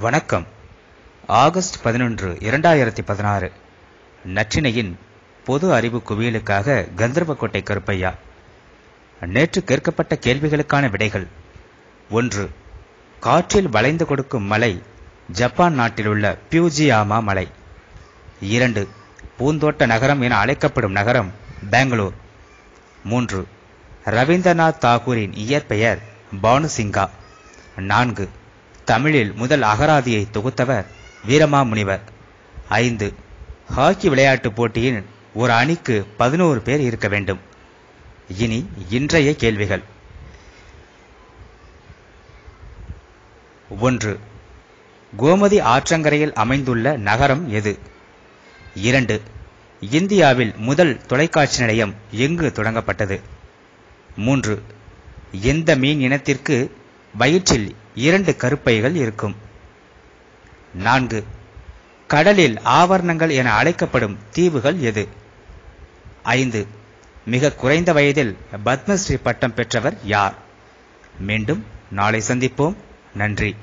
வணக்கம். ஆகஸ்ட் பதினொன்று இரண்டாயிரத்தி பதினாறு. நற்றினையின் பொது அறிவு குவியலுக்காக கந்தர்வக்கோட்டை கருப்பையா. நேற்று கேட்கப்பட்ட கேள்விகளுக்கான விடைகள். ஒன்று காற்றில் வளைந்து கொடுக்கும் மலை ஜப்பான் நாட்டிலுள்ள பியூஜியாமா மலை. இரண்டு பூந்தோட்ட நகரம் என அழைக்கப்படும் நகரம் பெங்களூர். மூன்று ரவீந்திரநாத் தாகூரின் இயற்பெயர் பானுசிங்கா. நான்கு தமிழில் முதல் அகராதியை தொகுத்தவர் வீரமாமுனிவர். ஐந்து. ஹாக்கி விளையாட்டுப் போட்டியின் ஒரு அணிக்கு பதினோரு பேர் இருக்க வேண்டும். இனி இன்றைய கேள்விகள். ஒன்று. கோமதி ஆற்றங்கரையில் அமைந்துள்ள நகரம் எது? இரண்டு. இந்தியாவில் முதல் தொலைக்காட்சி நிலையம் எங்கு தொடங்கப்பட்டது? மூன்று. எந்த மீன் இனத்திற்கு வயிற்றில் இரண்டு கருப்பைகள் இருக்கும். நான்கு. கடலில் ஆவரணங்கள் என அழைக்கப்படும் தீவுகள் எது? ஐந்து. மிக குறைந்த வயதில் பத்மஸ்ரீ பட்டம் பெற்றவர் யார்? மீண்டும் நாளை சந்திப்போம். நன்றி.